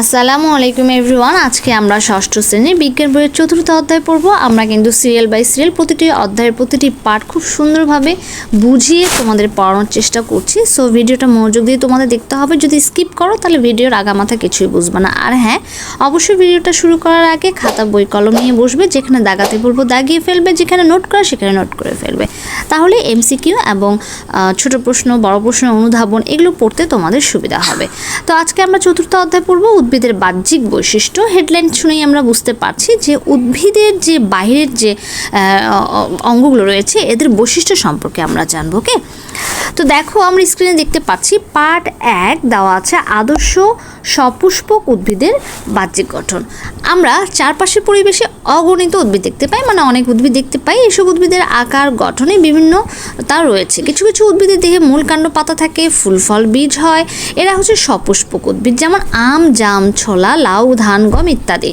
আসসালামু আলাইকুম এভরিওয়ান, আজকে আমরা ষষ্ঠ শ্রেণির বিজ্ঞান বইয়ের চতুর্থ অধ্যায় পড়ব। আমরা কিন্তু সিরিয়াল বাই সিরিয়াল প্রতিটি অধ্যায়ের প্রতিটি পার্ট খুব সুন্দরভাবে বুঝিয়ে তোমাদের পড়ানোর চেষ্টা করছি। সো ভিডিওটা মনোযোগ দিয়ে তোমাদের দেখতে হবে। যদি স্কিপ করো, তাহলে ভিডিওর আগামাথা কিছুই বুঝবে না। আর হ্যাঁ অবশ্যই ভিডিওটা শুরু করার আগে খাতা, বই, কলম নিয়ে বসবে, যেখানে দাগাতে বলব দাগিয়ে ফেলবে, যেখানে নোট করা, সেখানে নোট করে ফেলবে। তাহলে এমসিকিউ এবং ছোট প্রশ্ন, বড় প্রশ্ন, অনুধাবন, এগুলো পড়তে তোমাদের সুবিধা হবে। তো আজকে আমরা চতুর্থ অধ্যায় পড়ব উদ্ভিদের বাহ্যিক বৈশিষ্ট্য। হেডলাইন শুনেই আমরা বুঝতে পারছি যে উদ্ভিদের যে বাইরের যে অঙ্গগুলো রয়েছে, এদের বৈশিষ্ট্য সম্পর্কে আমরা জানব ওকে তো দেখো আমরা স্ক্রিনে দেখতে পাচ্ছি পার্ট এক দেওয়া আছে আদর্শ সপুষ্পক উদ্ভিদের বাহ্যিক গঠন। আমরা চারপাশের পরিবেশে অগণিত উদ্ভিদ দেখতে পাই মানে অনেক উদ্ভিদ দেখতে পাই। এসব উদ্ভিদের আকার, গঠনে বিভিন্ন তা রয়েছে। কিছু কিছু উদ্ভিদের দেহে মূল কাণ্ড পাতা থাকে, ফুল ফল, বীজ হয়। এরা হচ্ছে সপুষ্পক উদ্ভিদ, যেমন আম, জাম, ছোলা, লাউ, ধান, গম ইত্যাদি।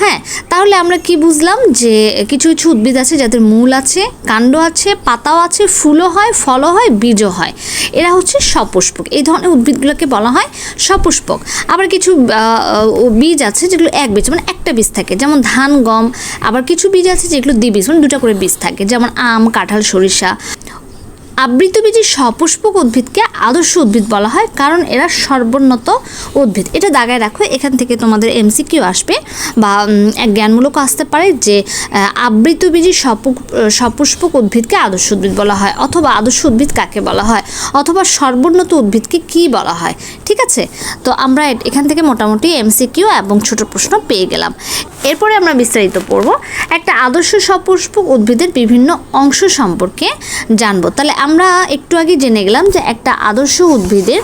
হ্যাঁ তাহলে আমরা কি বুঝলাম যে কিছু কিছু উদ্ভিদ আছে যাদের মূল আছে, কাণ্ড আছে, পাতাও আছে, ফুলও হয়, ফলও হয় বীজও হয়। এরা হচ্ছে সপুষ্পক। এই ধরনের উদ্ভিদগুলোকে বলা হয় সপুষ্পক। আবার কিছু বীজ আছে যেগুলো এক বীজ মানে একটা বীজ থাকে। যেমন ধান, গম, আবার কিছু বীজ আছে যেগুলো দ্বিবীজ মানে দুটা করে বীজ থাকে। যেমন আম, কাঁঠাল, সরিষা আবৃতবীজী সপুষ্পক উদ্ভিদকে আদর্শ উদ্ভিদ বলা হয়, কারণ এরা সর্বোন্নত উদ্ভিদ। এটা দাগায় রাখো, এখান থেকে তোমাদের এমসিকিউ আসবে বা এক জ্ঞানমূলক আসতে পারে যে আবৃতবীজী সপু- সপুষ্পক উদ্ভিদকে আদর্শ উদ্ভিদ বলা হয়, অথবা আদর্শ উদ্ভিদ কাকে বলা হয়, অথবা সর্বোন্নত উদ্ভিদকে কি বলা হয়, ঠিক আছে? তো আমরা এখান থেকে মোটামুটি এমসিকিউ এবং ছোট প্রশ্ন পেয়ে গেলাম। এরপরে আমরা বিস্তারিত পড়ব। একটা আদর্শ সপুষ্পক উদ্ভিদের বিভিন্ন অংশ সম্পর্কে জানব। তাহলে আমরা একটু আগে জেনে গেলাম যে একটা আদর্শ উদ্ভিদের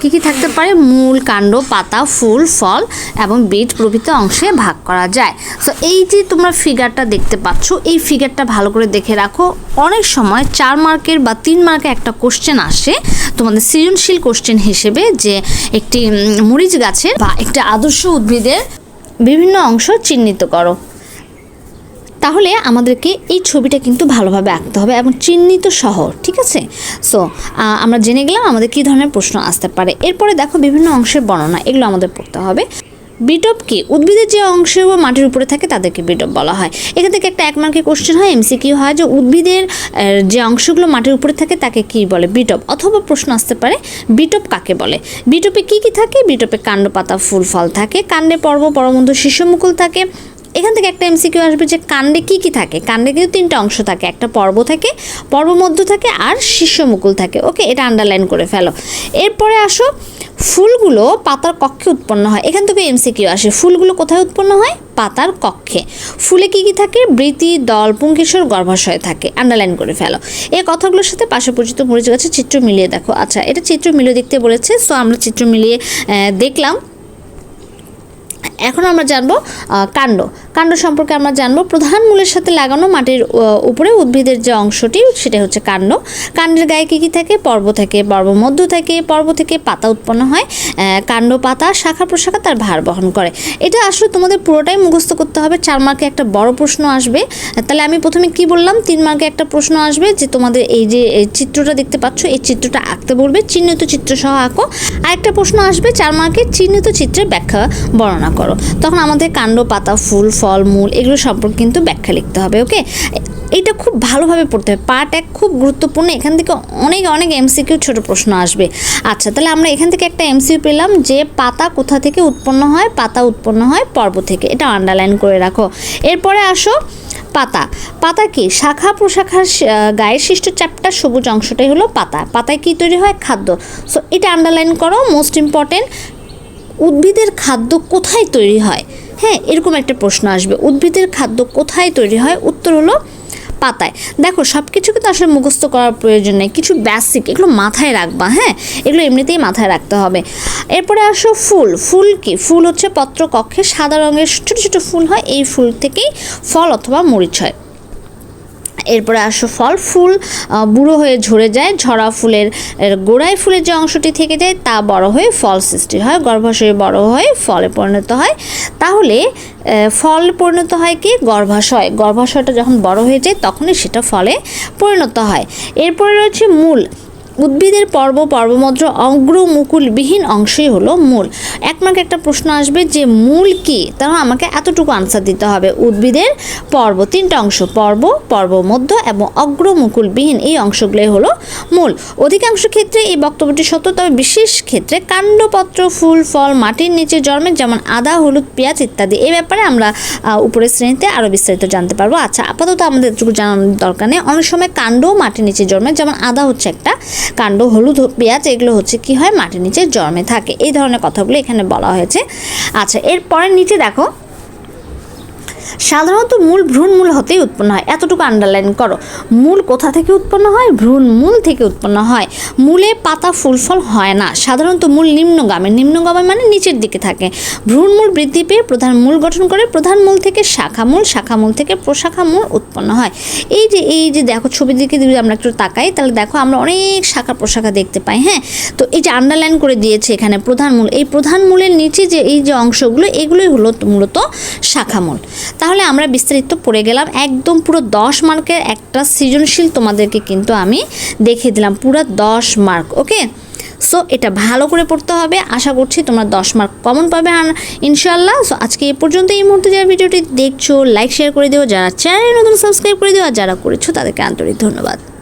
কি কি থাকতে পারে? মূল কাণ্ড, পাতা, ফুল, ফল এবং বীজ প্রভৃতি অংশে ভাগ করা যায়। তো এই যে তোমরা ফিগারটা দেখতে পাচ্ছ, এই ফিগারটা ভালো করে দেখে রাখো। অনেক সময় চার মার্কের বা তিন মার্কের একটা কোশ্চেন আসে, তোমাদের সৃজনশীল কোশ্চেন হিসেবে যে একটি মরিচ গাছের বা একটা আদর্শ উদ্ভিদের বিভিন্ন অংশ চিহ্নিত করো। তাহলে আমাদেরকে এই ছবিটা কিন্তু ভালোভাবে আঁকতে হবে এবং চিহ্নিত সহ ঠিক আছে? সো আমরা জেনে গেলাম আমাদের কী ধরনের প্রশ্ন আসতে পারে। এরপরে দেখো বিভিন্ন অংশের বর্ণনা, এগুলো আমাদের পড়তে হবে। বিটপ কি? উদ্ভিদের যে অংশ মাটির উপরে থাকে তাদেরকে বিটপ বলা হয়। এখান থেকে একটা এক মার্কের কোশ্চেন হয় এমসি এমসিকিউ হয়, যে উদ্ভিদের যে অংশগুলো মাটির উপরে থাকে তাকে কি বলে? বিটপ। অথবা প্রশ্ন আসতে পারে, বিটপ কাকে বলে? বিটপে কি কি থাকে? বিটপে কাণ্ড পাতা ফুল, ফল থাকে, কাণ্ডে পর্ব পরমধ্য শীর্ষমুকুল থাকে এখান থেকে একটা এমসিকিউ আসবে যে কাণ্ডে কি কি থাকে? কাণ্ডে কিন্তু তিনটা অংশ থাকে, একটা পর্ব থাকে, পর্ব মধ্য থাকে আর শীর্ষমুকুল থাকে। ওকে, এটা আন্ডারলাইন করে ফেলো। এরপরে আসো, ফুলগুলো পাতার কক্ষে উৎপন্ন হয়। এখান থেকে এমসিকিউ আসে। ফুলগুলো কোথায় উৎপন্ন হয়? পাতার কক্ষে। ফুলে কি কি থাকে? বৃতি, দল পুঙ্কেশ্বর গর্ভাশয় থাকে। আন্ডারলাইন করে ফেলো। এই কথাগুলোর সাথে পাশে পরিচিত মরিচ গাছের চিত্র মিলিয়ে দেখো। আচ্ছা এটা চিত্র মিলিয়ে দেখতে বলেছে সো আমরা চিত্র মিলিয়ে দেখলাম। এখন আমরা জানব কাণ্ড কাণ্ড সম্পর্কে আমরা জানব। প্রধান মূলের সাথে লাগানো মাটির উপরে উদ্ভিদের যে অংশটি সেটা হচ্ছে কাণ্ড। কাণ্ডের গায়ে কী কী থাকে? পর্ব থাকে, পর্ব মধ্য থেকে, পর্ব থেকে পাতা উৎপন্ন হয় কাণ্ড পাতা, শাখা প্রশাখা তার ভার বহন করে। এটা আসলে তোমাদের পুরোটাই মুখস্থ করতে হবে। চার মার্কে একটা বড় প্রশ্ন আসবে। তাহলে আমি প্রথমে কি বললাম? তিন মার্কে একটা প্রশ্ন আসবে যে তোমাদের এই যে চিত্রটা দেখতে পাচ্ছ, এই চিত্রটা আঁকতে বলবে। চিহ্নিত চিত্র সহ আঁকো। আর একটা প্রশ্ন আসবে, চার মার্কে চিহ্নিত চিত্রের ব্যাখ্যা বর্ণনা করো। তখন আমাদের কাণ্ড, পাতা, ফুল, ফল মূল এগুলো সম্পর্কে কিন্তু ব্যাখ্যা লিখতে হবে ওকে এটা খুব ভালোভাবে পড়তে হবে। পার্ট এক খুব গুরুত্বপূর্ণ, এখান থেকে অনেক অনেক এমসিকিউ ছোট প্রশ্ন আসবে। আচ্ছা তাহলে আমরা এখান থেকে একটা এমসিকিউ পেলাম যে পাতা কোথা থেকে উৎপন্ন হয়, পাতা উৎপন্ন হয় পর্ব থেকে। এটা আন্ডারলাইন করে রাখো। এরপরে আসো পাতা। পাতা কি? শাখা প্রশাখার গায়ের সৃষ্ট চ্যাপ্টার সবুজ অংশটাই হলো পাতা। পাতায় কি তৈরি হয়? খাদ্য। সো এটা আন্ডারলাইন করো। মোস্ট ইম্পর্টেন্ট উদ্ভিদের খাদ্য কোথায় তৈরি হয়? হ্যাঁ এরকম একটা প্রশ্ন আসবে। উদ্ভিদের খাদ্য কোথায় তৈরি হয়? উত্তর হলো পাতায়। দেখো সব কিছু কিন্তু আসলে মুখস্থ করার প্রয়োজন নেই। কিছু বেসিক এগুলো মাথায় রাখবা হ্যাঁ? এগুলো এমনিতেই মাথায় রাখতে হবে। এরপরে আসো ফুল। ফুল কি? ফুল হচ্ছে পত্রকক্ষে সাদা রঙের ছোটো ছোটো ফুল হয়। এই ফুল থেকেই ফল অথবা মরিচ হয়। এরপরে আসো ফল, ফুল বুড়ো হয়ে ঝরে যায়, ঝরা ফুলের গোড়ায় ফুলের যে অংশটি থেকে যায়, তা বড় হয়ে ফল সৃষ্টি হয়, গর্ভাশয়ে বড় হয়ে ফলে পরিণত হয়। তাহলে ফল পরিণত হয় কি? গর্ভাশয়। গর্ভাশয়টা যখন বড় হয়ে যায়, তখনই সেটা ফলে পরিণত হয়। এরপরে রয়েছে মূল। উদ্ভিদের পর্ব পর্বমধ্র অগ্রমুকুলবিহীন অংশই হলো মূল। এক মার্কে একটা প্রশ্ন আসবে যে মূল কি? তাহলে আমাকে এতটুকু আনসার দিতে হবে। উদ্ভিদের পর্ব তিনটা অংশ, পর্ব পর্ব মধ্য এবং অগ্রমুকুলবিহীন এই অংশগুলোই হলো মূল। অধিকাংশ ক্ষেত্রে এই বক্তব্যটি সত্য, তবে বিশেষ ক্ষেত্রে কাণ্ডপত্র, ফুল, ফল, মাটির নিচে জন্মে যেমন আদা, হলুদ, পেঁয়াজ ইত্যাদি এই ব্যাপারে আমরা উপরের শ্রেণীতে আরও বিস্তারিত জানতে পারব। আচ্ছা আপাতত আমাদের জানানোর দরকার নেই। অনেক সময় কাণ্ড মাটির নিচে জন্মে যেমন আদা হচ্ছে একটা কাণ্ড, হলুদ, পেঁয়াজ, এগুলো হচ্ছে কি হয় মাটির নিচে জন্মে থাকে। এই ধরনের কথাগুলো এখানে বলা হয়েছে। আচ্ছা এরপরে নিচে দেখো সাধারণত মূল ভ্রূণ মূল হতেই উৎপন্ন হয়। এতটুকু আন্ডারলাইন করো। মূল কোথা থেকে উৎপন্ন হয়? ভ্রূণ মূল থেকে উৎপন্ন হয়। মূলে পাতা ফুল ফল হয় না। সাধারণত মূল নিম্নগামী। নিম্নগামী মানে নিচের দিকে থাকে। ভ্রূণ মূল বৃদ্ধি পেয়ে প্রধান মূল গঠন করে প্রধান মূল থেকে শাখা মূল শাখা মূল থেকে প্রশাখা মূল উৎপন্ন হয়। এই যে এই যে দেখো ছবির দিকে যদি আমরা একটু তাকাই, তাহলে দেখো আমরা অনেক শাখা প্রশাখা দেখতে পাই হ্যাঁ? তো এই যে আন্ডারলাইন করে দিয়েছে এখানে প্রধান মূল। এই প্রধান মূলের নিচে যে, এই যে অংশগুলো, এগুলোই হলো মূলত শাখা মূল। তাহলে আমরা বিস্তারিত পড়ে গেলাম। একদম পুরো দশ মার্কের একটা সৃজনশীল তোমাদেরকে কিন্তু আমি দেখে দিলাম। পুরো দশ মার্ক, ওকে? সো, এটা ভালো করে পড়তে হবে। আশা করছি তোমরা দশ মার্ক কমন পাবে আর ইনশাল্লাহ সো, আজকে এ পর্যন্ত এই মুহূর্তে যারা ভিডিওটি দেখছ লাইক শেয়ার করে দিও। যারা চ্যানেল নতুন সাবস্ক্রাইব করে দিও। আর যারা করেছ, তাদেরকে আন্তরিক ধন্যবাদ।